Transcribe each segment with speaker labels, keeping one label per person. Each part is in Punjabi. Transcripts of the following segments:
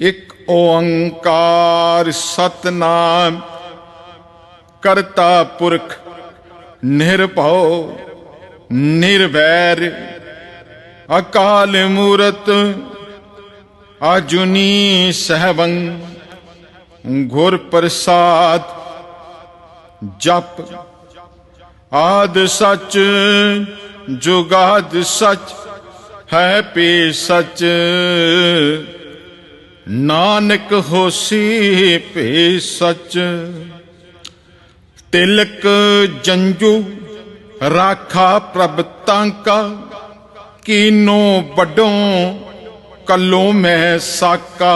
Speaker 1: ਇਕ ਓੰਕਾਰ ਸਤਨਾਮ, ਕਰਤਾ ਪੁਰਖ ਨਿਰਭਉ, ਨਿਰਵੈਰ, ਅਕਾਲ ਮੂਰਤ ਅਜੁਨੀ ਸਹਿਬੰ ਗੁਰ ਪ੍ਰਸਾਦ ਜਪ। ਆਦ ਸਚ, ਜੁਗਾਦ ਸਚ, ਹੈ ਪੀ ਸਚ। ਨਾਨਕ ਹੋਸੀ ਭੇ ਸਚ, ਤਿਲਕ ਜੰਜੂ ਰਾਖਾ ਪ੍ਰਭ ਤਾਂਕਾ ਕੀਨੋ ਵੱਡੋਂ ਕੱਲੋਂ ਮੈਂ ਸਾਕਾ।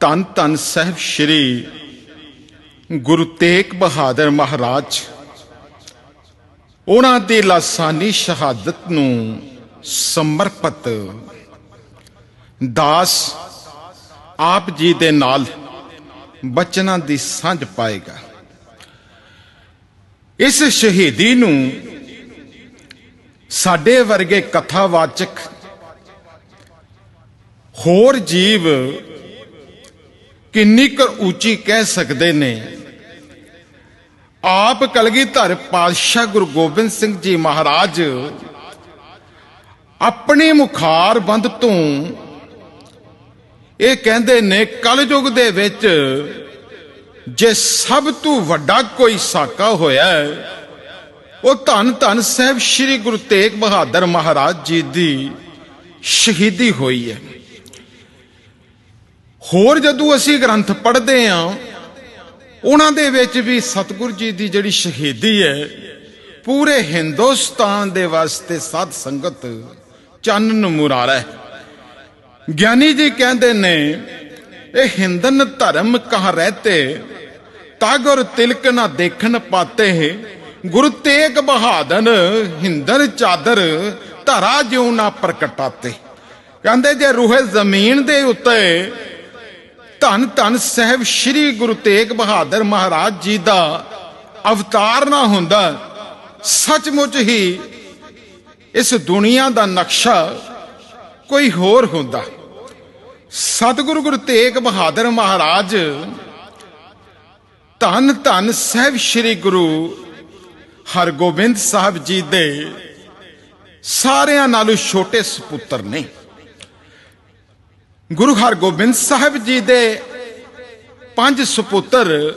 Speaker 1: ਧੰਨ ਧੰਨ ਸਾਹਿਬ ਸ਼੍ਰੀ ਗੁਰੂ ਤੇਗ ਬਹਾਦਰ ਮਹਾਰਾਜ, ਉਹਨਾਂ ਦੀ ਲਾਸਾਨੀ ਸ਼ਹਾਦਤ ਨੂੰ ਸਮਰਪਿਤ ਦਾਸ ਆਪ ਜੀ ਦੇ ਨਾਲ ਬਚਨਾਂ ਦੀ ਸਾਂਝ ਪਾਏਗਾ। ਇਸ ਸ਼ਹੀਦੀ ਨੂੰ ਸਾਡੇ ਵਰਗੇ ਕਥਾਵਾਚਕ ਹੋਰ ਜੀਵ ਕਿੰਨੀ ਕੁ ਉੱਚੀ ਕਹਿ ਸਕਦੇ ਨੇ? ਆਪ ਕਲਗੀਧਰ ਪਾਤਸ਼ਾਹ ਗੁਰੂ ਗੋਬਿੰਦ ਸਿੰਘ ਜੀ ਮਹਾਰਾਜ ਆਪਣੇ ਮੁਖਾਰ ਬੰਦ ਤੋਂ ਇਹ ਕਹਿੰਦੇ ਨੇ, ਕਲਯੁਗ ਦੇ ਵਿੱਚ ਜੇ ਸਭ ਤੋਂ ਵੱਡਾ ਕੋਈ ਸਾਕਾ ਹੋਇਆ, ਉਹ ਧੰਨ ਧੰਨ ਸਾਹਿਬ ਸ੍ਰੀ ਗੁਰੂ ਤੇਗ ਬਹਾਦਰ ਮਹਾਰਾਜ ਜੀ ਦੀ ਸ਼ਹੀਦੀ ਹੋਈ ਹੈ। ਹੋਰ ਜਦੋਂ ਅਸੀਂ ਗ੍ਰੰਥ ਪੜ੍ਹਦੇ ਹਾਂ, ਉਹਨਾਂ ਦੇ ਵਿੱਚ ਵੀ ਸਤਿਗੁਰੂ ਜੀ ਦੀ ਜਿਹੜੀ ਸ਼ਹੀਦੀ ਹੈ, ਪੂਰੇ ਹਿੰਦੁਸਤਾਨ ਦੇ ਵਾਸਤੇ ਸਾਧ ਸੰਗਤ ਚੰਨ ਨੂੰ ਮੁਰਾਰਾ ਹੈ। ਗਿਆਨੀ ਜੀ ਕਹਿੰਦੇ ਨੇ, ਇਹ ਹਿੰਦਨ ਧਰਮ ਕਹ ਰਹਤੇ? ਤਾਗੁਰ ਤਿਲਕ ਨਾ ਦੇਖਣ ਪਾਤੇ। ਹੈ ਗੁਰੂ ਤੇਗ ਬਹਾਦਰ ਹਿੰਦਰ ਚਾਦਰ ਧਰਾ ਜਿਉ ਨਾ ਪ੍ਰਗਟਾਤੇ। ਕਹਿੰਦੇ ਜੇ ਰੂਹੇ ਜ਼ਮੀਨ ਦੇ ਉੱਤੇ ਧੰਨ ਧੰਨ ਸਾਹਿਬ ਸ੍ਰੀ ਗੁਰੂ ਤੇਗ ਬਹਾਦਰ ਮਹਾਰਾਜ ਜੀ ਦਾ ਅਵਤਾਰ ਨਾ ਹੁੰਦਾ, ਸੱਚਮੁੱਚ ਹੀ ਇਸ ਦੁਨੀਆ ਦਾ ਨਕਸ਼ਾ ਕੋਈ ਹੋਰ ਹੁੰਦਾ। ਸਤਿਗੁਰੂ ਗੁਰੂ ਤੇਗ ਬਹਾਦਰ ਮਹਾਰਾਜ, ਧੰਨ ਧੰਨ ਸਾਹਿਬ ਸ੍ਰੀ ਗੁਰੂ ਹਰਗੋਬਿੰਦ ਸਾਹਿਬ ਜੀ ਦੇ ਸਾਰਿਆਂ ਨਾਲੋਂ ਛੋਟੇ ਸੁਪੁੱਤਰ ਨੇ। ਗੁਰੂ ਹਰਗੋਬਿੰਦ ਸਾਹਿਬ ਜੀ ਦੇ ਪੰਜ ਸੁਪੁੱਤਰ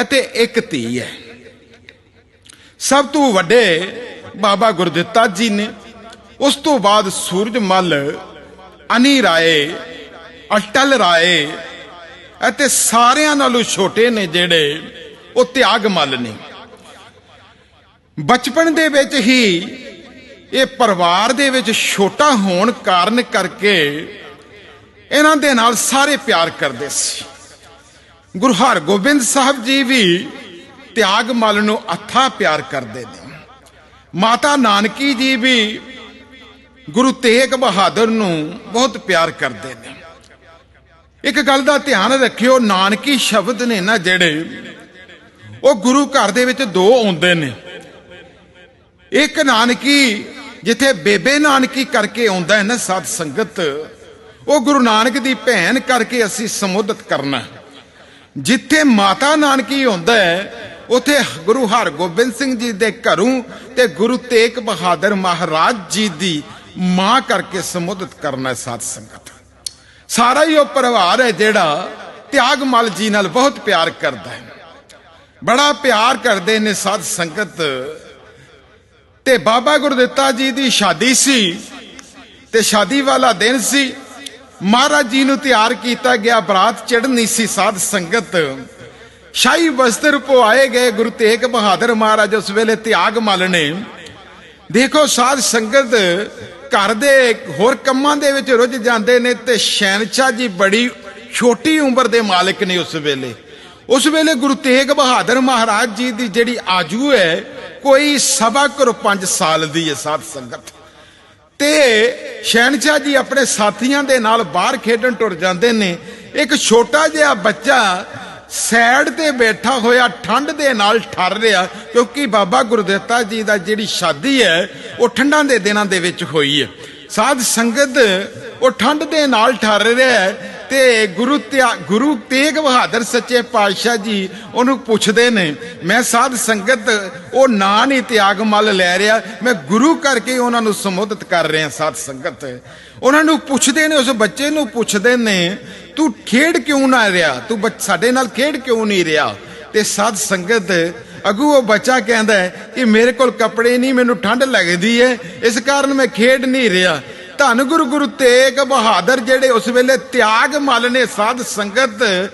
Speaker 1: ਅਤੇ ਇੱਕ ਧੀ ਹੈ। ਸਭ ਤੋਂ ਵੱਡੇ ਬਾਬਾ ਗੁਰਦਿੱਤਾ ਜੀ ਨੇ, ਉਸ ਤੋਂ ਬਾਅਦ ਸੂਰਜਮਲ ਅਨੀ ਰਾਏ ਅਟਲ ਰਾਏ ਅਤੇ ਸਾਰਿਆਂ ਨਾਲੋਂ ਛੋਟੇ ਨੇ ਜਿਹੜੇ ਉਹ ਤਿਆਗਮਲ ਨੇ। ਬਚਪਨ ਦੇ ਵਿੱਚ ਹੀ ਇਹ ਪਰਿਵਾਰ ਦੇ ਵਿੱਚ ਛੋਟਾ ਹੋਣ ਕਾਰਨ ਕਰਕੇ ਇਹਨਾਂ ਦੇ ਨਾਲ ਸਾਰੇ ਪਿਆਰ ਕਰਦੇ ਸੀ। ਗੁਰੂ ਹਰਗੋਬਿੰਦ ਸਾਹਿਬ ਜੀ ਵੀ ਤਿਆਗਮਲ ਨੂੰ ਅੱਥਾ ਪਿਆਰ ਕਰਦੇ ਨੇ। ਮਾਤਾ ਨਾਨਕੀ ਜੀ ਵੀ ਗੁਰੂ ਤੇਗ ਬਹਾਦਰ ਨੂੰ ਬਹੁਤ ਪਿਆਰ ਕਰਦੇ ਨੇ। ਇੱਕ ਗੱਲ ਦਾ ਧਿਆਨ ਰੱਖਿਓ, ਨਾਨਕੀ ਸ਼ਬਦ ਨੇ ਨਾ ਜਿਹੜੇ, ਉਹ ਗੁਰੂ ਘਰ ਦੇ ਵਿੱਚ ਦੋ ਆਉਂਦੇ ਨੇ। ਇੱਕ ਨਾਨਕੀ, ਜਿੱਥੇ ਬੇਬੇ ਨਾਨਕੀ ਕਰਕੇ ਆਉਂਦਾ ਹੈ ਨਾ ਸਾਧ ਸੰਗਤ, ਉਹ ਗੁਰੂ ਨਾਨਕ ਦੀ ਭੈਣ ਕਰਕੇ ਅਸੀਂ ਸਮੁੱਦਤ ਕਰਨਾ ਜਿੱਥੇ ਮਾਤਾ ਨਾਨਕੀ ਹੁੰਦਾ ਹੈ, ਉਥੇ ਗੁਰੂ ਹਰਗੋਬਿੰਦ ਸਿੰਘ ਜੀ ਦੇ ਘਰੋਂ ਤੇ ਗੁਰੂ ਤੇਗ ਬਹਾਦਰ ਮਹਾਰਾਜ ਜੀ ਦੀ ਮਾਂ ਕਰਕੇ ਸਮੁੱਦਤ ਕਰਨਾ ਸਾਧ ਸੰਗਤ। ਸਾਰਾ ਹੀ ਉਹ ਪਰਿਵਾਰ ਹੈ ਜਿਹੜਾ ਤਿਆਗਮਲ ਜੀ ਨਾਲ ਬਹੁਤ ਪਿਆਰ ਕਰਦਾ ਹੈ। ਬੜਾ ਪਿਆਰ ਕਰਦੇ ਨੇ ਸਾਧ ਸੰਗਤ। ਤੇ ਬਾਬਾ ਗੁਰਦਿੱਤਾ ਜੀ ਦੀ ਸ਼ਾਦੀ ਸੀ ਤੇ ਸ਼ਾਦੀ ਵਾਲਾ ਦਿਨ ਸੀ। ਮਹਾਰਾਜ ਜੀ ਨੂੰ ਤਿਆਰ ਕੀਤਾ ਗਿਆ ਬਰਾਤ ਚੜ੍ਹਨੀ ਸੀ ਸਾਧ ਸੰਗਤ। ਸ਼ਾਹੀ ਵਸਤਰ ਪਵਾਏ ਗਏ ਗੁਰੂ ਤੇਗ ਬਹਾਦਰ ਮਹਾਰਾਜ ਉਸ ਵੇਲੇ ਤਿਆਗ ਮਲ ਨੇ। ਦੇਖੋ ਸਾਧ ਸੰਗਤ ਘਰ ਦੇ ਹੋਰ ਕੰਮਾਂ ਦੇ ਵਿੱਚ ਰੁੱਝ ਜਾਂਦੇ ਨੇ ਤੇ ਸ਼ੈਨਸ਼ਾਹ ਜੀ ਬੜੀ ਛੋਟੀ ਉਮਰ ਦੇ ਮਾਲਕ ਨੇ ਉਸ ਵੇਲੇ। ਉਸ ਵੇਲੇ ਗੁਰੂ ਤੇਗ ਬਹਾਦਰ ਮਹਾਰਾਜ ਜੀ ਦੀ ਜਿਹੜੀ ਆਜੂ ਹੈ, ਕੋਈ ਸਵਾ ਕਰੋ ਪੰਜ ਸਾਲ ਦੀ ਹੈ ਸਾਧ ਸੰਗਤ। ਤੇ ਸ਼ੈਨਸ਼ਾਹ ਜੀ ਆਪਣੇ ਸਾਥੀਆਂ ਦੇ ਨਾਲ ਬਾਹਰ ਖੇਡਣ ਟੁਰ ਜਾਂਦੇ ਨੇ। ਇੱਕ ਛੋਟਾ ਜਿਹਾ ਬੱਚਾ ਸਾਈਡ ਤੇ ਬੈਠਾ ਹੋਇਆ, ਠੰਡ ਦੇ ਨਾਲ ਠਰ ਰਿਹਾ, ਕਿਉਂਕਿ ਬਾਬਾ ਗੁਰਦਿੱਤਾ ਜੀ ਦਾ ਜਿਹੜੀ ਸ਼ਾਦੀ ਹੈ, ਉਹ ਠੰਡਾਂ ਦੇ ਦਿਨਾਂ ਦੇ ਵਿੱਚ ਹੋਈ ਹੈ। ਸਾਧ ਸੰਗਤ, ਉਹ ਠੰਡ ਦੇ ਨਾਲ ਠਰ ਰਿਹਾ ਹੈ ਤੇ ਗੁਰੂ ਤਿਆ- ਗੁਰੂ ਤੇਗ ਬਹਾਦਰ ਸੱਚੇ ਪਾਤਸ਼ਾਹ ਜੀ ਉਹਨੂੰ ਪੁੱਛਦੇ ਨੇ, ਮੈਂ ਸਾਧ ਸੰਗਤ, ਉਹ ਨਾਂ ਨਹੀਂ ਤਿਆਗ ਮਲ ਲੈ ਰਿਹਾ, ਮੈਂ ਗੁਰੂ ਕਰਕੇ ਉਹਨਾਂ ਨੂੰ ਸੰਬੋਧਿਤ ਕਰ ਰਿਹਾ ਸਾਧ ਸੰਗਤ। ਉਹਨਾਂ ਨੂੰ ਪੁੱਛਦੇ ਨੇ, ਉਸ ਬੱਚੇ ਨੂੰ ਪੁੱਛਦੇ ਨੇ ਤੂੰ ਖੇਡ ਕਿਉਂ ਨਾ ਰਿਹਾ? ਤੂੰ ਬੱਚ- ਸਾਡੇ ਨਾਲ ਖੇਡ ਕਿਉਂ ਨਹੀਂ ਰਿਹਾ? ਤੇ ਸਾਧ ਸੰਗਤ ਅਗੂ ਉਹ ਬੱਚਾ ਕਹਿੰਦਾ ਹੈ ਕਿ ਮੇਰੇ ਕੋਲ ਕੱਪੜੇ ਨਹੀਂ, ਮੈਨੂੰ ਠੰਡ ਲੱਗਦੀ ਹੈ। ਇਸ ਕਾਰਨ ਮੈਂ ਖੇਡ ਨਹੀਂ ਰਿਹਾ। ਧੰਨ ਗੁਰੂ ਗੁਰੂ ਤੇਗ ਬਹਾਦਰ ਜਿਹੜੇ ਉਸ ਵੇਲੇ ਤਿਆਗ ਮਲ ਨੇ ਸਾਧ ਸੰਗਤ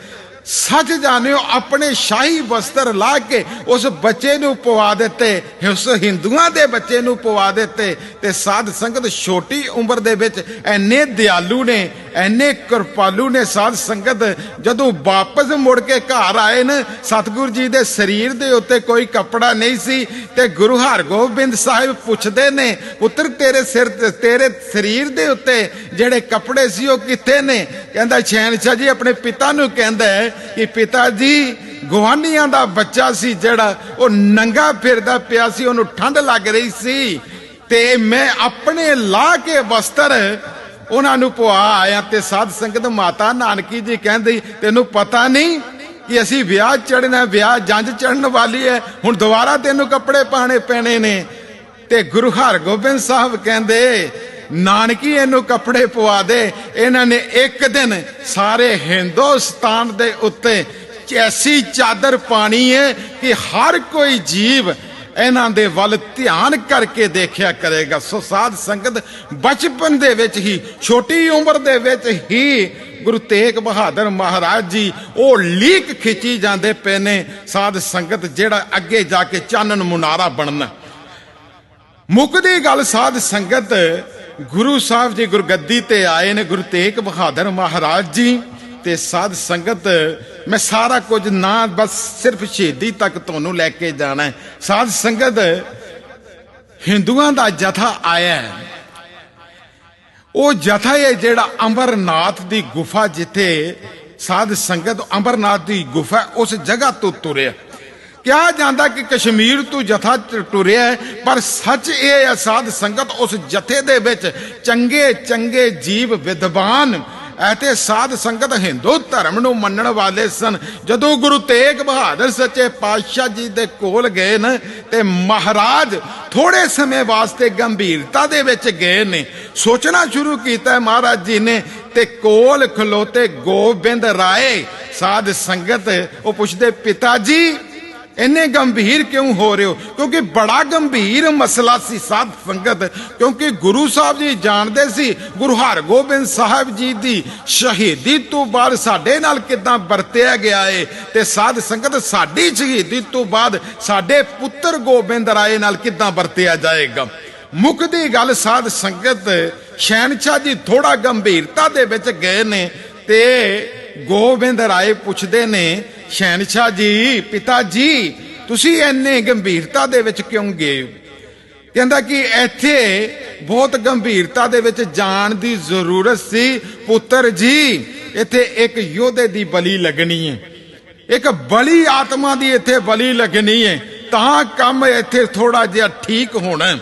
Speaker 1: ਸੱਚ ਜਾਣਿਓ, ਆਪਣੇ ਸ਼ਾਹੀ ਵਸਤਰ ਲਾ ਕੇ ਉਸ ਬੱਚੇ ਨੂੰ ਪਵਾ ਦਿੱਤੇ, ਉਸ ਹਿੰਦੂਆਂ ਦੇ ਬੱਚੇ ਨੂੰ ਪਵਾ ਦਿੱਤੇ ਤੇ ਸਾਧ ਸੰਗਤ ਛੋਟੀ ਉਮਰ ਦੇ ਵਿੱਚ ਐਨੇ ਦਿਆਲੂ ਨੇ ਐਨੇ ਕਿਰਪਾਲੂ ਨੇ ਸਾਧ ਸੰਗਤ, ਜਦੋਂ ਵਾਪਸ ਮੁੜ ਕੇ ਘਰ ਆਏ ਨੇ, ਸਤਿਗੁਰੂ ਜੀ ਦੇ ਸਰੀਰ ਦੇ ਉੱਤੇ ਕੋਈ ਕੱਪੜਾ ਨਹੀਂ ਸੀ ਤੇ ਗੁਰੂ ਹਰਗੋਬਿੰਦ ਸਾਹਿਬ ਪੁੱਛਦੇ ਨੇ, ਪੁੱਤਰ, ਤੇਰੇ ਸਿਰ ਤੇਰੇ ਸਰੀਰ ਦੇ ਉੱਤੇ ਜਿਹੜੇ ਕੱਪੜੇ ਸੀ ਉਹ ਕਿੱਥੇ ਨੇ? ਕਹਿੰਦਾ ਸ਼ਹਿਨशाह ਜੀ ਆਪਣੇ ਪਿਤਾ ਨੂੰ ਕਹਿੰਦਾ ਹੈ ਕਿ ਪਿਤਾ ਜੀ ਗਵਾਂਢੀਆਂ ਦਾ ਬੱਚਾ ਸੀ ਜਿਹੜਾ ਉਹ ਨੰਗਾ ਫਿਰਦਾ ਪਿਆ ਸੀ, ਉਹਨੂੰ ਠੰਡ ਲੱਗ ਰਹੀ ਸੀ ਤੇ ਮੈਂ ਆਪਣੇ ਲਾ ਕੇ ਵਸਤਰ ਉਹਨਾਂ ਨੂੰ ਪਵਾ ਆਇਆ ਤੇ ਸਾਧ ਸੰਗਤ ਮਾਤਾ ਨਾਨਕੀ ਜੀ ਕਹਿੰਦੀ, ਤੈਨੂੰ ਪਤਾ ਨਹੀਂ ਕਿ ਅਸੀਂ ਵਿਆਹ ਚੜਨਾ ਵਿਆਹ ਜੰਜ ਚੜਨ ਵਾਲੀ ਹੈ, ਹੁਣ ਦੁਬਾਰਾ ਤੈਨੂੰ ਕੱਪੜੇ ਪਾਣੇ ਪੈਣੇ ਨੇ। ਤੇ ਗੁਰੂ ਹਰਗੋਬਿੰਦ ਸਾਹਿਬ ਕਹਿੰਦੇ ਨਾਨਕੀ ਇਹਨੂੰ ਕੱਪੜੇ ਪਵਾ ਦੇ। ਇਹਨਾਂ ਨੇ ਇੱਕ ਦਿਨ ਸਾਰੇ ਹਿੰਦੁਸਤਾਨ ਦੇ ਉੱਤੇ ਐਸੀ ਚਾਦਰ ਪਾਣੀ ਹੈ ਕਿ ਹਰ ਕੋਈ ਜੀਵ ਇਹਨਾਂ ਦੇ ਵੱਲ ਧਿਆਨ ਕਰਕੇ ਦੇਖਿਆ ਕਰੇਗਾ। ਸੋ ਸਾਧ ਸੰਗਤ, ਬਚਪਨ ਦੇ ਵਿੱਚ ਹੀ, ਛੋਟੀ ਉਮਰ ਦੇ ਵਿੱਚ ਹੀ ਗੁਰੂ ਤੇਗ ਬਹਾਦਰ ਮਹਾਰਾਜ ਜੀ ਉਹ ਲੀਕ ਖਿੱਚੀ ਜਾਂਦੇ ਪਏ ਨੇ। ਸਾਧ ਸੰਗਤ, ਜਿਹੜਾ ਅੱਗੇ ਜਾ ਕੇ ਚਾਨਣ ਮੁਨਾਰਾ ਬਣਨਾ। ਮੁੱਕਦੀ ਗੱਲ ਸਾਧ ਸੰਗਤ ਗੁਰੂ ਸਾਹਿਬ ਜੀ ਗੁਰਗੱਦੀ ਤੇ ਆਏ ਨੇ, ਗੁਰੂ ਤੇਗ ਬਹਾਦਰ ਮਹਾਰਾਜ ਜੀ ਤੇ ਸਾਧ ਸੰਗਤ। ਮੈਂ ਸਾਰਾ ਕੁਝ ਨਾ, ਬਸ ਸਿਰਫ ਸ਼ਹੀਦੀ ਤੱਕ ਤੁਹਾਨੂੰ ਲੈ ਕੇ ਜਾਣਾ ਹੈ। ਸਾਧ ਸੰਗਤ, ਹਿੰਦੂਆਂ ਦਾ ਜਥਾ ਆਇਆ ਹੈ। ਉਹ ਜਥਾ ਹੈ ਜਿਹੜਾ ਅਮਰਨਾਥ ਦੀ ਗੁਫਾ ਜਿੱਥੇ ਸਾਧ ਸੰਗਤ ਅਮਰਨਾਥ ਦੀ ਗੁਫਾ ਉਸ ਜਗ੍ਹਾ ਤੋਂ ਤੁਰਿਆ। ਕਿਹਾ ਜਾਂਦਾ ਕਿ ਕਸ਼ਮੀਰ ਤੋਂ ਜਥਾ ਟੁਰਿਆ ਪਰ ਸੱਚ ਇਹ ਹੈ, ਸਾਧ ਸੰਗਤ ਉਸ ਜਥੇ ਦੇ ਵਿੱਚ ਚੰਗੇ ਚੰਗੇ ਜੀਵ ਵਿਦਵਾਨ। ਐਤੇ ਸਾਧ ਸੰਗਤ ਹਿੰਦੂ ਧਰਮ ਨੂੰ ਮੰਨਣ ਵਾਲੇ ਸਨ। ਜਦੋਂ ਗੁਰੂ ਤੇਗ ਬਹਾਦਰ ਸੱਚੇ ਪਾਤਸ਼ਾਹ ਜੀ ਦੇ ਕੋਲ ਗਏ ਨੇ ਤੇ ਮਹਾਰਾਜ ਥੋੜੇ ਸਮੇਂ ਵਾਸਤੇ ਗੰਭੀਰਤਾ ਦੇ ਵਿੱਚ ਗਏ ਨੇ। ਸੋਚਣਾ ਸ਼ੁਰੂ ਕੀਤਾ ਮਹਾਰਾਜ ਜੀ ਨੇ ਤੇ ਕੋਲ ਖਲੋਤੇ ਗੋਬਿੰਦ ਰਾਏ, ਸਾਧ ਸੰਗਤ, ਉਹ ਪੁੱਛਦੇ, ਪਿਤਾ ਜੀ ਇੰਨੇ ਗੰਭੀਰ ਕਿਉਂ ਹੋ ਰਹੇ ਹੋ? ਕਿਉਂਕਿ ਬੜਾ ਗੰਭੀਰ ਮਸਲਾ ਸੀ ਸਾਧ ਸੰਗਤ। ਕਿਉਂਕਿ ਗੁਰੂ ਸਾਹਿਬ ਜੀ ਜਾਣਦੇ ਸੀ, ਗੁਰੂ ਹਰਗੋਬਿੰਦ ਸਾਹਿਬ ਜੀ ਦੀ ਸ਼ਹੀਦੀ ਤੋਂ ਬਾਅਦ ਸਾਡੇ ਨਾਲ ਕਿਦਾਂ ਵਰਤਿਆ ਗਿਆ ਏ? ਤੇ ਸਾਧ ਸੰਗਤ ਸਾਡੀ ਸ਼ਹੀਦੀ ਤੋਂ ਬਾਅਦ ਸਾਡੇ ਪੁੱਤਰ ਗੋਬਿੰਦ ਰਾਏ ਨਾਲ ਕਿਦਾਂ ਵਰਤਿਆ ਜਾਏਗਾ? ਮੁੱਖ ਦੀ ਗੱਲ ਸਾਧ ਸੰਗਤ ਸ਼ਹਿਨशाह ਜੀ ਥੋੜਾ ਗੰਭੀਰਤਾ ਦੇ ਵਿੱਚ ਗਏ ਨੇ ਤੇ ਗੋਬਿੰਦ ਰਾਏ ਪੁੱਛਦੇ ਨੇ ਸ਼ਹਿਨशाह ਜੀ, ਪਿਤਾ ਜੀ, ਤੁਸੀਂ ਇੰਨੇ ਗੰਭੀਰਤਾ ਦੇ ਵਿੱਚ ਕਿਉਂ ਗਏ ਕਹਿੰਦਾ ਕਿ ਇੱਥੇ ਬਹੁਤ ਗੰਭੀਰਤਾ ਦੇ ਵਿੱਚ ਜਾਣ ਦੀ ਜ਼ਰੂਰਤ ਸੀ। ਪੁੱਤਰ ਜੀ, ਇੱਥੇ ਇੱਕ ਯੋਧੇ ਦੀ ਬਲੀ ਲੱਗਣੀ ਹੈ। ਇੱਕ ਬਲੀ ਆਤਮਾ ਦੀ ਇੱਥੇ ਬਲੀ ਲੱਗਣੀ ਹੈ। ਤਾਂ ਕੰਮ ਇੱਥੇ ਥੋੜਾ ਜਿਹਾ ਠੀਕ ਹੋਣਾ।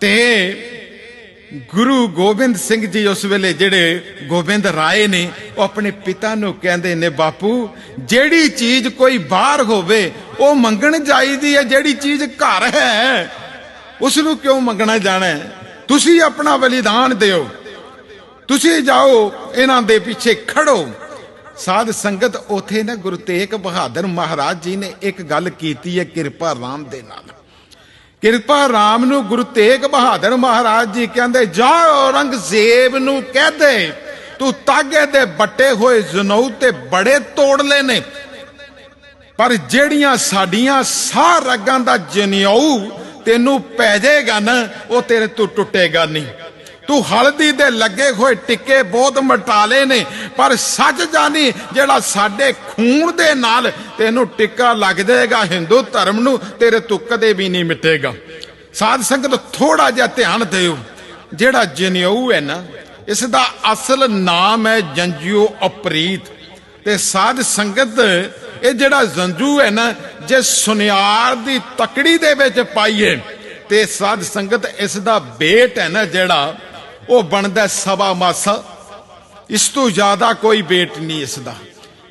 Speaker 1: ਤੇ ਗੁਰੂ ਗੋਬਿੰਦ ਸਿੰਘ ਜੀ ਉਸ ਵੇਲੇ ਜਿਹੜੇ ਗੋਬਿੰਦ ਰਾਏ ਨੇ, ਉਹ ਆਪਣੇ ਪਿਤਾ ਨੂੰ ਕਹਿੰਦੇ ਨੇ, ਬਾਪੂ, ਜਿਹੜੀ ਚੀਜ਼ ਕੋਈ ਬਾਹਰ ਹੋਵੇ, ਉਹ ਮੰਗਣ ਜਾਈਦੀ ਹੈ, ਜਿਹੜੀ ਚੀਜ਼ ਘਰ ਹੈ ਉਸ ਨੂੰ ਕਿਉਂ ਮੰਗਣਾ ਜਾਣਾ ਤੁਸੀਂ ਆਪਣਾ ਬਲੀਦਾਨ ਦਿਓ। ਤੁਸੀਂ ਜਾਓ, ਇਹਨਾਂ ਦੇ ਪਿੱਛੇ ਖੜੋ। ਸਾਧ ਸੰਗਤ, ਉਥੇ ਨਾ ਗੁਰੂ ਤੇਗ ਬਹਾਦਰ ਮਹਾਰਾਜ ਜੀ ਨੇ ਇੱਕ ਗੱਲ ਕੀਤੀ ਹੈ, ਕਿਰਪਾ ਰਾਮ ਦੇ ਨਾਲ। ਕਿਰਪਾ ਰਾਮ ਨੂੰ ਗੁਰੂ ਤੇਗ ਬਹਾਦਰ ਮਹਾਰਾਜ ਜੀ ਕਹਿੰਦੇ ਜਾ ਔਰੰਗਜ਼ੇਬ ਨੂੰ ਕਹਦੇ ਤੂੰ ਤਾਗੇ ਦੇ ਬੱਟੇ ਹੋਏ ਜਨਊ ਤੇ ਬੜੇ ਤੋੜ ਲੈ ਨੇ। ਪਰ ਜਿਹੜੀਆਂ ਸਾਡੀਆਂ ਸਾਹ ਰਗਾਂ ਦਾ ਜਨਿਉ ਤੈਨੂੰ ਪੈ ਜਾਏਗਾ ਨਾ, ਉਹ ਤੇਰੇ ਤੋਂ ਟੁੱਟੇਗਾ ਨਹੀਂ। ਤੂੰ ਹਲਦੀ ਦੇ ਲੱਗੇ ਹੋਏ ਟਿੱਕੇ ਬਹੁਤ ਮਟਾਲੇ ਨੇ, ਪਰ ਸੱਚ ਜਾਣੀ ਜਿਹੜਾ ਸਾਡੇ ਖੂਨ ਦੇ ਨਾਲ ਤੈਨੂੰ ਟਿੱਕਾ ਲੱਗ ਜਾਏਗਾ ਹਿੰਦੂ ਧਰਮ ਨੂੰ, ਤੇਰੇ ਤੋਂ ਕਦੇ ਵੀ ਨਹੀਂ ਮਿਟੇਗਾ। ਸਾਧ ਸੰਗਤ ਥੋੜਾ ਜਿਹਾ ਧਿਆਨ ਦਿਓ, ਜਿਹੜਾ ਜਨਿਉ ਹੈ ਨਾ ਇਸ ਦਾ ਅਸਲ ਨਾਮ ਹੈ ਜੰਜੂ ਅਪਰੀਤ। ਤੇ ਸਾਧ ਸੰਗਤ, ਇਹ ਜਿਹੜਾ ਜੰਜੂ ਹੈ ਨਾ, ਜੇ ਸੁਨਿਆਰ ਦੀ ਤਕੜੀ ਦੇ ਵਿੱਚ ਪਾਈਏ, ਤੇ ਸਾਧ ਸੰਗਤ ਇਸ ਦਾ ਬੇਟ ਹੈ ਨਾ ਜਿਹੜਾ ਉਹ ਬਣਦਾ ਸਵਾ ਮਾਸਾ। ਇਸ ਤੋਂ ਜ਼ਿਆਦਾ ਕੋਈ ਵੇਟ ਨਹੀਂ ਇਸ ਦਾ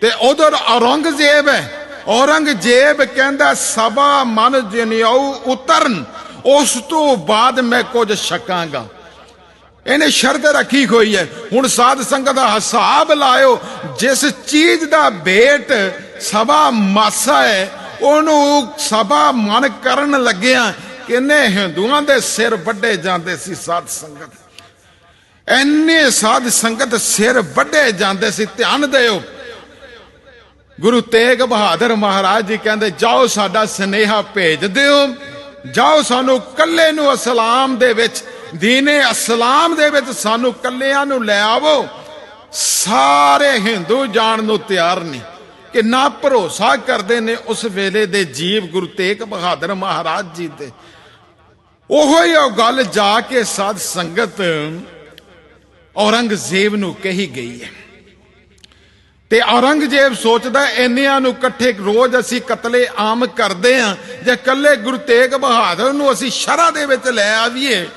Speaker 1: ਤੇ ਉਧਰ ਔਰੰਗਜ਼ੇਬ ਹੈ। ਔਰੰਗਜ਼ੇਬ ਕਹਿੰਦਾ ਸਭਾ ਮਨ ਜਨਿਉ ਉਤਰਨ, ਉਸ ਤੋਂ ਬਾਅਦ ਮੈਂ ਕੁਝ ਛਕਾਂਗਾ। ਇਹਨੇ ਸ਼ਰਤ ਰੱਖੀ ਹੋਈ ਹੈ। ਹੁਣ ਸਾਧ ਸੰਗਤ ਦਾ ਹਿਸਾਬ ਲਾਇਓ, ਜਿਸ ਚੀਜ਼ ਦਾ ਵੇਟ ਸਭਾ ਮਾਸਾ ਹੈ, ਉਹਨੂੰ ਸਭਾ ਮਨ ਕਰਨ ਲੱਗਿਆ ਕਿੰਨੇ ਹਿੰਦੂਆਂ ਦੇ ਸਿਰ ਵੱਡੇ ਜਾਂਦੇ ਸੀ ਸਾਧ ਸੰਗਤ। ਐਨੇ ਸਾਧ ਸੰਗਤ ਸਿਰ ਵੱਡੇ ਜਾਂਦੇ ਸੀ, ਧਿਆਨ ਦਿਓ। ਗੁਰੂ ਤੇਗ ਬਹਾਦਰ ਮਹਾਰਾਜ ਜੀ ਕਹਿੰਦੇ, ਜਾਓ ਸਾਡਾ ਸਨੇਹਾ ਭੇਜ ਦਿਓ। ਜਾਓ ਸਾਨੂੰ ਕੱਲੇ ਨੂੰ ਇਸਲਾਮ ਦੇ ਵਿੱਚ, ਦੀਨੇ ਇਸਲਾਮ ਦੇ ਵਿੱਚ ਸਾਨੂੰ ਕੱਲਿਆਂ ਨੂੰ ਲੈ ਆਵੋ। ਸਾਰੇ ਹਿੰਦੂ ਜਾਣ ਨੂੰ ਤਿਆਰ ਨਹੀਂ ਕਿੰਨਾ ਭਰੋਸਾ ਕਰਦੇ ਨੇ ਉਸ ਵੇਲੇ ਦੇ ਜੀਵ ਗੁਰੂ ਤੇਗ ਬਹਾਦਰ ਮਹਾਰਾਜ ਜੀ ਦੇ ਉਹੋ ਹੀ ਉਹ ਗੱਲ ਜਾ ਕੇ ਸਾਧ ਸੰਗਤ ਔਰੰਗਜ਼ੇਬ ਨੂੰ ਕਹੀ ਗਈ ਹੈ। ਤੇ ਔਰੰਗਜ਼ੇਬ ਸੋਚਦਾ ਇੰਨਿਆਂ ਨੂੰ ਇਕੱਠੇ ਰੋਜ਼ ਅਸੀਂ ਕਤਲੇ ਆਮ ਕਰਦੇ ਆਂ ਜੇ ਕੱਲੇ ਗੁਰੂ ਤੇਗ ਬਹਾਦਰ ਨੂੰ ਅਸੀਂ ਸ਼ਰਾ ਦੇ ਵਿੱਚ ਲੈ ਆਵੀਏ।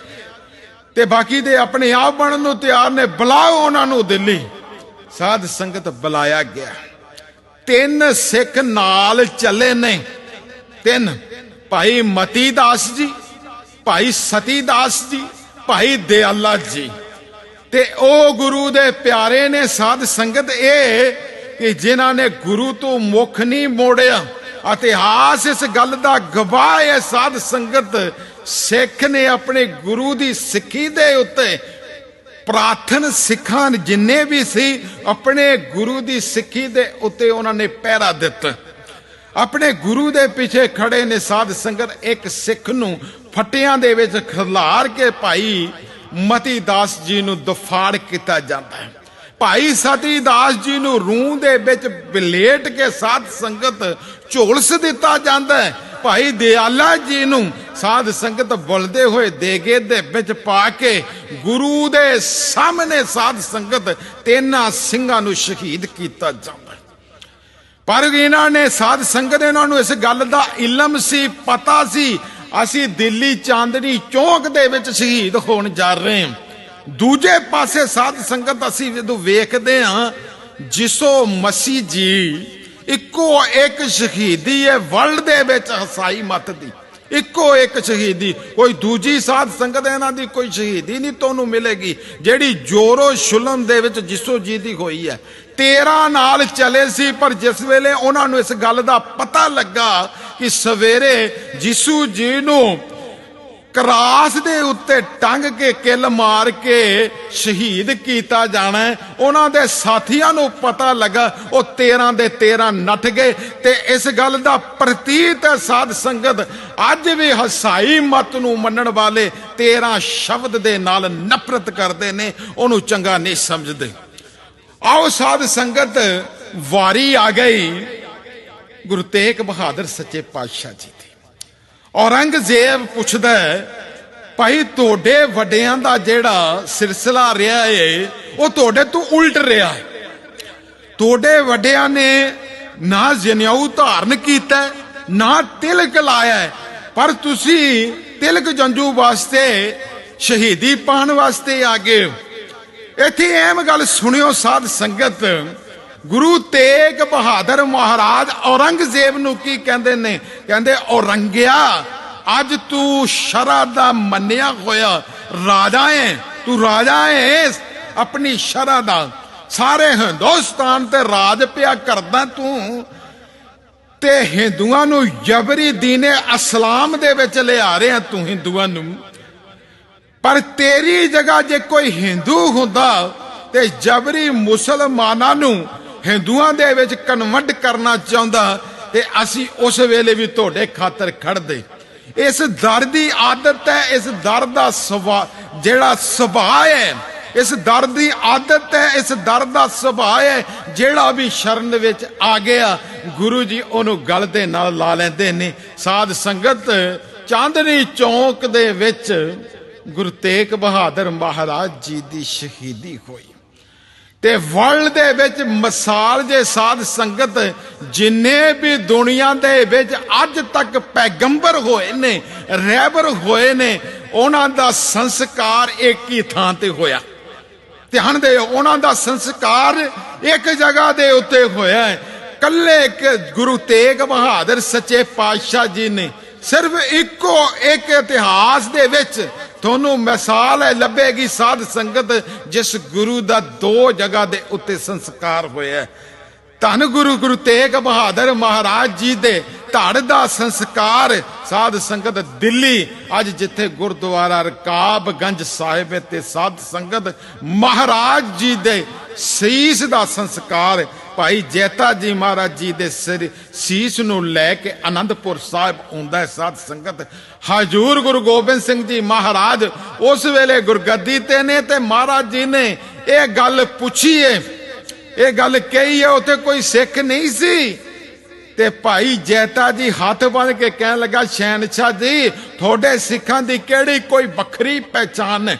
Speaker 1: ਤੇ ਬਾਕੀ ਦੇ ਆਪਣੇ ਆਪ ਬਣਨ ਨੂੰ ਤਿਆਰ ਨੇ, ਬੁਲਾਓ ਉਹਨਾਂ ਨੂੰ ਦਿੱਲੀ। ਸਾਧ ਸੰਗਤ ਬੁਲਾਇਆ ਗਿਆ। ਤਿੰਨ ਸਿੱਖ ਨਾਲ ਚੱਲੇ ਨੇ। ਤਿੰਨ, ਭਾਈ ਮਤੀ ਦਾਸ ਜੀ, ਭਾਈ ਸਤੀ ਦਾਸ ਜੀ, ਭਾਈ ਦਿਆਲਾ ਜੀ। ਤੇ ਉਹ ਗੁਰੂ ਦੇ ਪਿਆਰੇ ਨੇ ਸਾਧ ਸੰਗਤ ਇਹ ਕਿ ਜਿਨ੍ਹਾਂ ਨੇ ਗੁਰੂ ਤੋਂ ਮੁਖ ਨਹੀਂ ਮੋੜਿਆ, ਇਤਿਹਾਸ ਇਸ ਗੱਲ ਦਾ ਗਵਾਹ ਹੈ, ਸਾਧ ਸੰਗਤ ਸਿੱਖ ਨੇ ਆਪਣੇ ਗੁਰੂ ਦੀ ਸਿੱਖੀ ਦੇ ਉੱਤੇ ਪ੍ਰਾਰਥਨ ਸਿੱਖਾਂ ਜਿੰਨੇ ਵੀ ਸੀ, ਆਪਣੇ ਗੁਰੂ ਦੀ ਸਿੱਖੀ ਦੇ ਉੱਤੇ ਉਹਨਾਂ ਨੇ ਪਹਿਰਾ ਦਿੱਤਾ। ਆਪਣੇ ਗੁਰੂ ਦੇ ਪਿੱਛੇ ਖੜੇ ਨੇ ਸਾਧ ਸੰਗਤ, ਇੱਕ ਸਿੱਖ ਨੂੰ ਫਟਿਆਂ ਦੇ ਵਿੱਚ ਖਲਾਰ ਕੇ ਭਾਈ ਮਤੀ ਦਾਸ ਜੀ ਨੂੰ ਦਫਾੜ ਕੀਤਾ ਜਾਂਦਾ ਹੈ। ਭਾਈ ਸਤੀ ਦਾਸ ਜੀ ਨੂੰ ਰੂਹ ਦੇ ਵਿੱਚ ਬਲੇਟ ਕੇ ਸਾਧ ਸੰਗਤ ਝੋਲਸ ਦਿੱਤਾ ਜਾਂਦਾ ਹੈ। ਭਾਈ ਦਿਆਲਾ ਜੀ ਨੂੰ ਸਾਧ ਸੰਗਤ ਬੁਲਦੇ ਹੋਏ ਦੇਗੇ ਦੇ ਵਿੱਚ ਪਾ ਕੇ ਗੁਰੂ ਦੇ ਸਾਹਮਣੇ ਸਾਧ ਸੰਗਤ ਤਿੰਨਾਂ ਸਿੰਘਾਂ ਨੂੰ ਸ਼ਹੀਦ ਕੀਤਾ ਜਾਂਦਾ ਪਰ ਇਹਨਾਂ ਨੇ ਸਾਧ ਸੰਗਤ ਇਹਨਾਂ ਨੂੰ ਇਸ ਗੱਲ ਦਾ ਇਲਮ ਸੀ, ਪਤਾ ਸੀ ਅਸੀਂ ਦਿੱਲੀ ਚਾਂਦਨੀ ਚੌਂਕ ਦੇ ਵਿੱਚ ਸ਼ਹੀਦ ਹੋਣ ਜਾ ਰਹੇ ਹਾਂ। ਦੂਜੇ ਪਾਸੇ ਸਾਧ ਸੰਗਤ ਅਸੀਂ ਜਦੋਂ ਵੇਖਦੇ ਹਾਂ, ਜਿਸੋ ਮਸੀਹ ਜੀ ਇੱਕੋ ਇੱਕ ਸ਼ਹੀਦੀ ਹੈ, ਵਰਲਡ ਦੇ ਵਿੱਚ ਹਸਾਈ ਮਤ ਦੀ। ਇੱਕੋ ਇੱਕ ਸ਼ਹੀਦੀ। ਕੋਈ ਦੂਜੀ ਸਾਧ ਸੰਗਤ ਇਹਨਾਂ ਦੀ ਕੋਈ ਸ਼ਹੀਦੀ ਨਹੀਂ ਤੁਹਾਨੂੰ ਮਿਲੇਗੀ। ਜਿਹੜੀ ਜੋਰੋ ਸ਼ੁਲਮ ਦੇ ਵਿੱਚ ਜਿਸੋ ਜੀ ਦੀ ਹੋਈ ਹੈ 13 ਨਾਲ ਚਲੇ ਸੀ, ਪਰ ਜਿਸ ਵੇਲੇ ਉਹਨਾਂ ਨੂੰ ਇਸ ਗੱਲ ਦਾ ਪਤਾ ਲੱਗਾ ਕਿ ਸਵੇਰੇ ਯਿਸੂ ਜੀ ਨੂੰ ਕਰਾਸ ਦੇ ਉੱਤੇ ਟੰਗ ਕੇ ਕਿੱਲ ਮਾਰ ਕੇ ਸ਼ਹੀਦ ਕੀਤਾ ਜਾਣਾ ਉਹਨਾਂ ਦੇ ਸਾਥੀਆਂ ਨੂੰ ਪਤਾ ਲੱਗਾ, ਉਹ 13 ਦੇ 13 ਨੱਠ ਗਏ ਤੇ ਇਸ ਗੱਲ ਦਾ ਪ੍ਰਤੀਤ ਹੈ ਸਾਧ ਸੰਗਤ, ਅੱਜ ਵੀ ਹਸਾਈ ਮਤ ਨੂੰ ਮੰਨਣ ਵਾਲੇ 13 ਸ਼ਬਦ ਦੇ ਨਾਲ ਨਫ਼ਰਤ ਕਰਦੇ ਨੇ, ਉਹਨੂੰ ਚੰਗਾ ਨਹੀਂ ਸਮਝਦੇ। ਆਓ ਸਾਧ ਸੰਗਤ, ਵਾਰੀ ਆ ਗਈ। ਗੁਰੂ ਤੇਗ ਬਹਾਦਰ ਸੱਚੇ ਪਾਤਸ਼ਾਹ ਜੀ ਦੀ। ਔਰੰਗਜ਼ੇਬ ਪੁੱਛਦਾ ਭਾਈ, ਤੁਹਾਡੇ ਵੱਡਿਆਂ ਦਾ ਜਿਹੜਾ ਸਿਲਸਿਲਾ ਰਿਹਾ ਏ, ਉਹ ਤੁਹਾਡੇ ਤੋਂ ਉਲਟ ਰਿਹਾ ਹੈ ਤੁਹਾਡੇ ਵੱਡਿਆਂ ਨੇ ਨਾ ਜਨੇਊ ਧਾਰਨ ਕੀਤਾ ਨਾ ਤਿਲਕ ਲਾਇਆ ਪਰ ਤੁਸੀਂ ਤਿਲਕ ਜੰਜੂ ਵਾਸਤੇ ਸ਼ਹੀਦੀ ਪਾਣ ਵਾਸਤੇ ਆ ਗਏ ਹੋ। ਇੱਥੇ ਐਮ ਗੱਲ ਸੁਣਿਓ ਸਾਧ ਸੰਗਤ। ਗੁਰੂ ਤੇਗ ਬਹਾਦਰ ਮਹਾਰਾਜ ਔਰੰਗਜ਼ੇਬ ਨੂੰ ਕੀ ਕਹਿੰਦੇ ਨੇ? ਕਹਿੰਦੇ, ਔਰੰਗਿਆ, ਅੱਜ ਤੂੰ ਸ਼ਰਾ ਦਾ ਮੰਨਿਆ ਹੋਇਆ ਰਾਜਾ ਹੈ, ਤੂੰ ਰਾਜਾ ਹੈ, ਆਪਣੀ ਸ਼ਰਾ ਦਾ। ਸਾਰੇ ਹਿੰਦੁਸਤਾਨ ਤੇ ਰਾਜ ਪਿਆ ਕਰਦਾ ਤੂੰ। ਤੇ ਹਿੰਦੂਆਂ ਨੂੰ ਜਬਰੀ ਦੀਨੇ ਇਸਲਾਮ ਦੇ ਵਿੱਚ ਲਿਆ ਰਿਹਾ ਤੂੰ ਹਿੰਦੂਆਂ ਨੂੰ। ਪਰ ਤੇਰੀ ਜਗ੍ਹਾ ਜੇ ਕੋਈ ਹਿੰਦੂ ਹੁੰਦਾ ਤੇ ਜਬਰੀ ਮੁਸਲਮਾਨਾਂ ਨੂੰ ਹਿੰਦੂਆਂ ਦੇ ਵਿੱਚ ਕਨਵਰਟ ਕਰਨਾ ਚਾਹੁੰਦਾ ਤੇ ਅਸੀਂ ਉਸ ਵੇਲੇ ਵੀ ਤੁਹਾਡੇ ਖਾਤਰ ਖੜਦੇ ਇਸ ਦਰ ਦੀ ਆਦਤ ਹੈ, ਇਸ ਦਰ ਦਾ ਸੁਭਾ ਜਿਹੜਾ ਸੁਭਾਅ ਹੈ, ਇਸ ਦਰ ਦੀ ਆਦਤ ਹੈ, ਇਸ ਦਰ ਦਾ ਸੁਭਾਅ ਹੈ, ਜਿਹੜਾ ਵੀ ਸ਼ਰਨ ਵਿੱਚ ਆ ਗਿਆ, ਗੁਰੂ ਜੀ ਉਹਨੂੰ ਗਲ ਦੇ ਨਾਲ ਲਾ ਲੈਂਦੇ ਨੇ। ਸਾਧ ਸੰਗਤ ਚਾਂਦਨੀ ਚੌਂਕ ਦੇ ਵਿੱਚ ਗੁਰੂ ਤੇਗ ਬਹਾਦਰ ਮਹਾਰਾਜ ਜੀ ਦੀ ਸ਼ਹੀਦੀ ਹੋਈ। ਤੇ ਵਰਲਡ ਦੇ ਵਿੱਚ ਮਿਸਾਲ ਜੇ ਸਾਧ ਸੰਗਤ ਜਿੰਨੇ ਵੀ ਦੁਨੀਆ ਦੇ ਵਿੱਚ ਅੱਜ ਤੱਕ ਪੈਗੰਬਰ ਹੋਏ ਨੇ ਰਹਿਬਰ ਹੋਏ ਨੇ, ਉਹਨਾਂ ਦਾ ਸੰਸਕਾਰ ਇੱਕ ਹੀ ਥਾਂ ਤੇ ਹੋਇਆ। ਧਿਆਨ ਦੇ ਉਹਨਾਂ ਦਾ ਸੰਸਕਾਰ ਇੱਕ ਜਗ੍ਹਾ ਦੇ ਉੱਤੇ ਹੋਇਆ ਹੈ। ਕੱਲੇ ਗੁਰੂ ਤੇਗ ਬਹਾਦਰ ਸੱਚੇ ਪਾਤਸ਼ਾਹ ਜੀ ਨੇ ਸਿਰਫ ਇੱਕੋ ਇੱਕ ਇਤਿਹਾਸ ਦੇ ਵਿੱਚ ਤੁਹਾਨੂੰ ਮਿਸਾਲ ਹੈ, ਲੱਭੇਗੀ ਸਾਧ ਸੰਗਤ ਜਿਸ ਗੁਰੂ ਦਾ ਦੋ ਜਗ੍ਹਾ ਦੇ ਉੱਤੇ ਸੰਸਕਾਰ ਹੋਇਆ ਧੰਨ ਗੁਰੂ ਗੁਰੂ ਤੇਗ ਬਹਾਦਰ ਮਹਾਰਾਜ ਜੀ ਦੇ ਧੜ ਦਾ ਸੰਸਕਾਰ ਸਾਧ ਸੰਗਤ ਦਿੱਲੀ, ਅੱਜ ਜਿੱਥੇ ਗੁਰਦੁਆਰਾ ਰਕਾਬਗੰਜ ਸਾਹਿਬ ਤੇ ਸਾਧ ਸੰਗਤ ਮਹਾਰਾਜ ਜੀ ਦੇ ਸੀਸ ਦਾ ਸੰਸਕਾਰ ਭਾਈ ਜੈਤਾ ਜੀ ਮਹਾਰਾਜ ਜੀ ਦੇ ਸਿਰ ਸੀਸ ਨੂੰ ਲੈ ਕੇ ਆਨੰਦਪੁਰ ਸਾਹਿਬ ਆਉਂਦਾ ਹੈ ਸਾਧ ਸੰਗਤ। ਹਜੂਰ ਗੁਰੂ ਗੋਬਿੰਦ ਸਿੰਘ ਜੀ ਮਹਾਰਾਜ ਉਸ ਵੇਲੇ ਗੁਰਗੱਦੀ ਤੇ ਨੇ ਤੇ ਮਹਾਰਾਜ ਜੀ ਨੇ ਇਹ ਗੱਲ ਪੁੱਛੀ ਏ ਇਹ ਗੱਲ ਕਹੀ ਹੈ, ਉੱਥੇ ਕੋਈ ਸਿੱਖ ਨਹੀਂ ਸੀ। ਤੇ ਭਾਈ ਜੈਤਾ ਜੀ ਹੱਥ ਬੰਨ ਕੇ ਕਹਿਣ ਲੱਗਾ, ਸ਼ਹਿਨशाह ਜੀ, ਤੁਹਾਡੇ ਸਿੱਖਾਂ ਦੀ ਕਿਹੜੀ ਕੋਈ ਵੱਖਰੀ ਪਹਿਚਾਨ ਹੈ?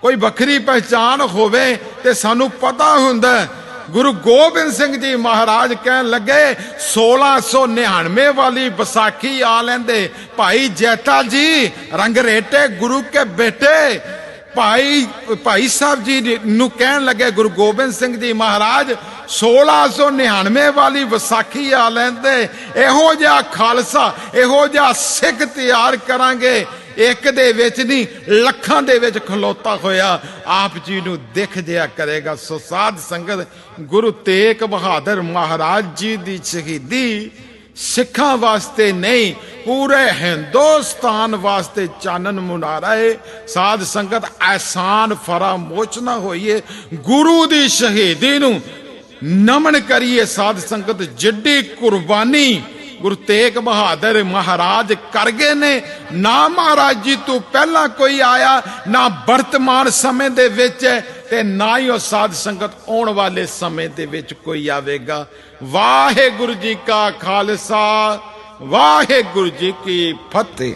Speaker 1: ਕੋਈ ਵੱਖਰੀ ਪਹਿਚਾਨ ਹੋਵੇ ਤੇ ਸਾਨੂੰ ਪਤਾ ਹੁੰਦਾ ਗੁਰੂ ਗੋਬਿੰਦ ਸਿੰਘ ਜੀ ਮਹਾਰਾਜ ਕਹਿਣ ਲੱਗੇ 1699 ਵਾਲੀ ਵਿਸਾਖੀ ਆ ਲੈਂਦੇ। ਭਾਈ ਜੈਤਾ ਜੀ ਰੰਗਰੇਟੇ ਗੁਰੂ ਕੇ ਬੇਟੇ। ਭਾਈ ਭਾਈ ਸਾਹਿਬ ਜੀ ਨੂੰ ਕਹਿਣ ਲੱਗੇ ਗੁਰੂ ਗੋਬਿੰਦ ਸਿੰਘ ਜੀ ਮਹਾਰਾਜ 1699 ਵਾਲੀ ਵਿਸਾਖੀ ਆ ਲੈਂਦੇ। ਇਹੋ ਜਿਹਾ ਖਾਲਸਾ, ਇਹੋ ਜਿਹਾ ਸਿੱਖ ਤਿਆਰ ਕਰਾਂਗੇ। ਇੱਕ ਦੇ ਵਿੱਚ ਨਹੀਂ, ਲੱਖਾਂ ਦੇ ਵਿੱਚ ਖਲੋਤਾ ਹੋਇਆ। ਆਪ ਜੀ ਨੂੰ ਦਿਖ ਜਿਆ ਕਰੇਗਾ ਸੋ ਸਾਧ ਸੰਗਤ, ਗੁਰੂ ਤੇਗ ਬਹਾਦਰ ਮਹਾਰਾਜ ਜੀ ਦੀ ਸ਼ਹੀਦੀ। ਸਿੱਖਾਂ ਵਾਸਤੇ ਨਹੀਂ, ਪੂਰੇ ਹਿੰਦੁਸਤਾਨ ਵਾਸਤੇ ਚਾਨਣ ਮੁਨਾਰਾ ਏ। ਸਾਧ ਸੰਗਤ ਐਸਾਨ ਫਰਾਮੋਚਨਾ ਹੋਈਏ। ਗੁਰੂ ਦੀ ਸ਼ਹੀਦੀ ਨੂੰ ਨਮਨ ਕਰੀਏ ਸਾਧ ਸੰਗਤ, ਜਿੱਡੀ ਕੁਰਬਾਨੀ। ਗੁਰੂ ਤੇਗ ਬਹਾਦਰ ਮਹਾਰਾਜ ਕਰ ਗਏ ਨੇ। ਨਾ ਮਹਾਰਾਜ ਜੀ, ਤੋਂ ਪਹਿਲਾਂ ਕੋਈ ਆਇਆ, ਨਾ ਵਰਤਮਾਨ ਸਮੇਂ ਦੇ ਵਿੱਚ ਤੇ ਨਾ ਹੀ ਉਹ ਸਾਧ ਸੰਗਤ ਆਉਣ ਵਾਲੇ ਸਮੇਂ ਦੇ ਵਿੱਚ ਕੋਈ ਆਵੇਗਾ। ਵਾਹਿਗੁਰੂ ਜੀ ਕਾ ਖਾਲਸਾ, ਵਾਹਿਗੁਰੂ ਜੀ ਕੀ ਫਤਿਹ।